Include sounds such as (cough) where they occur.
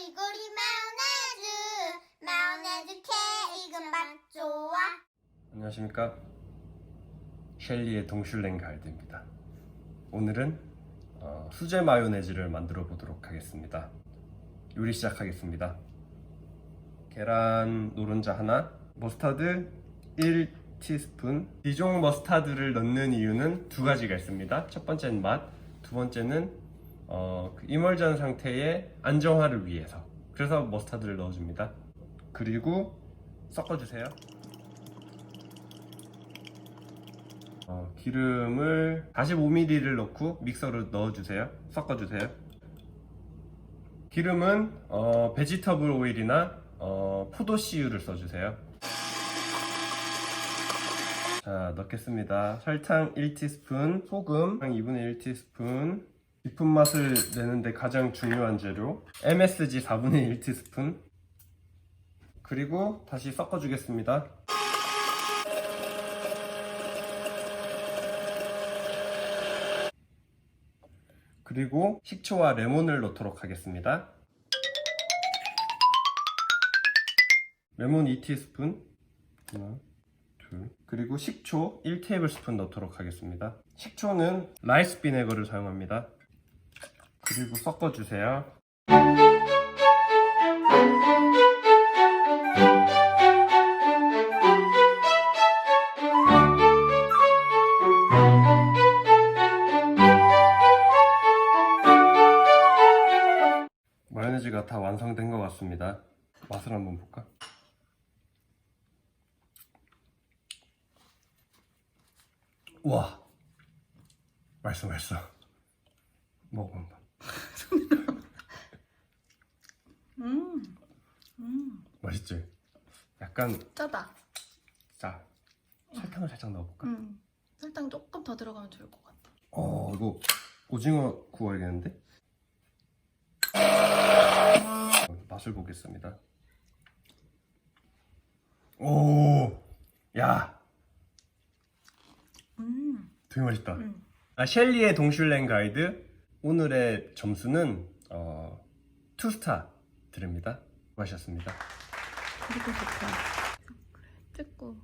꼬리꼬리 마요네즈. 마요네즈 케이크 맛 좋아. 안녕하십니까. 셸리의 동슐랭 가이드입니다. 오늘은 어, 수제 마요네즈를 만들어 보도록 하겠습니다. 요리 시작하겠습니다. 계란 노른자 하나 머스타드 1티스푼. 디종 머스타드를 넣는 이유는 두 가지가 있습니다. 첫 번째는 맛, 두 번째는 어, 그 이멀전 상태의 안정화를 위해서 그래서 머스타드를 넣어줍니다 그리고 섞어주세요 어, 기름을 45ml를 넣고 믹서로 넣어주세요. 섞어주세요. 기름은 어, 베지터블 오일이나 어, 포도씨유를 써주세요. 자 넣겠습니다. 설탕 1티스푼, 소금 2분의 1티스푼, 깊은 맛을 내는데 가장 중요한 재료 MSG 4분의 1 티스푼 그리고 다시 섞어주겠습니다. 그리고 식초와 레몬을 넣도록 하겠습니다. 레몬 2티스푼 하나, 둘 그리고 식초 1테이블스푼 넣도록 하겠습니다. 식초는 라이스 비네거를 사용합니다. 그리고 섞어주세요. 마요네즈가 다 완성된 것 같습니다. 맛을 한번 볼까? 와, 맛있어, 맛있어. 먹어 한번. (laughs) 음, 음, 맛있지? 약간 짜다. 자 설탕을 살짝 넣어볼까? 음, 설탕 조금 더 들어가면 좋을 것 같아. 어, 이거 오징어 구워야겠는데? 어, 맛을 보겠습니다. 오, 야, 음, 되게 맛있다. 음. 아, 셸리의 동슐랭 가이드 오늘의 점수는 어, 투스타 드립니다. 수고하셨습니다. 그리고 좋다. 찍고